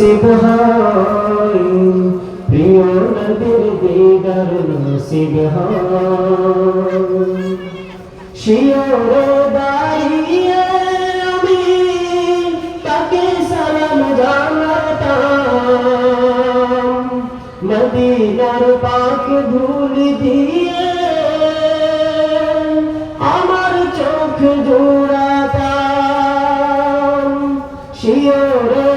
নসিব হয়, প্রিয় নবীর দিদার নসিব হয়। শিওরে দাঁড়িয়ে আমি তাকে সালাম জানাতাম। মদিনার পাক ধুল দিয়ে আমার চোখ জোড়াতাম। শিওরে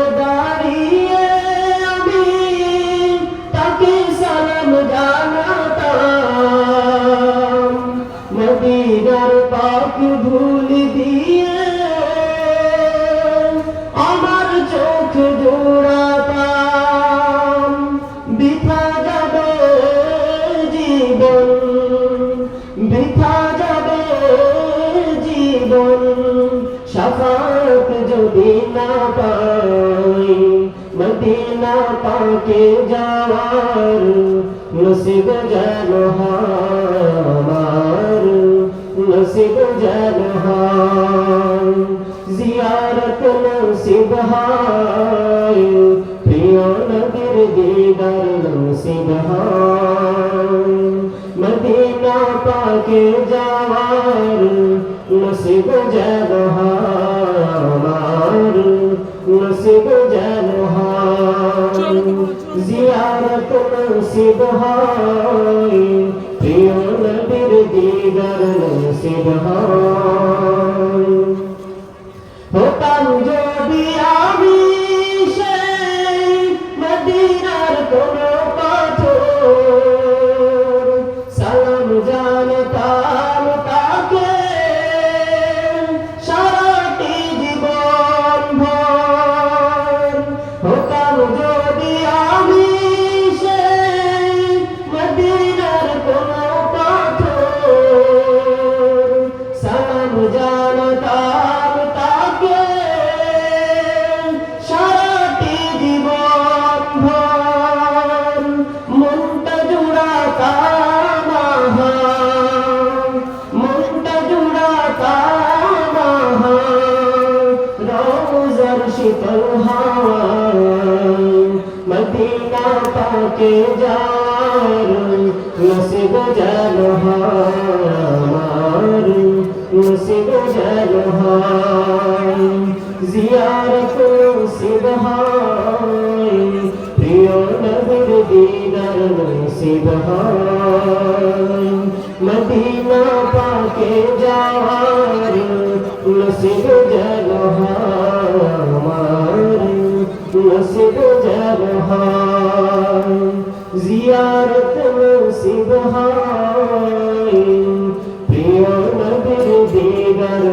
মদিনার পাক ভুল দিয়ে আমার চোখ জোড়াতাম। বিথা যাবে জীবন, বিথা যাবে জীবন, সাফাত যদি না পাই, মদিনা পাকে যাওয়ার নসিব যেন হয়। যেন হয় জিয়ারত নসিব হয় প্রিয় নবীর দিদার নসিব হয় মদিনা পাকে যাওয়ার নসিব যেন হয় নসিব যেন হয় জিয়ারত নসিব হয় প্রিয় নবীর দিদার নসিব মদিনা পাকে যার, নসিব যেন আমার নসিব যেন হয় জিয়ারত নসিব হয় প্রিয় নবীর দিদার নসিব হয় মদিনা পাকে যাওয়ার নসিব যেন হয় জিয়ারত নসিব হয় প্রিয় নবীর দিদার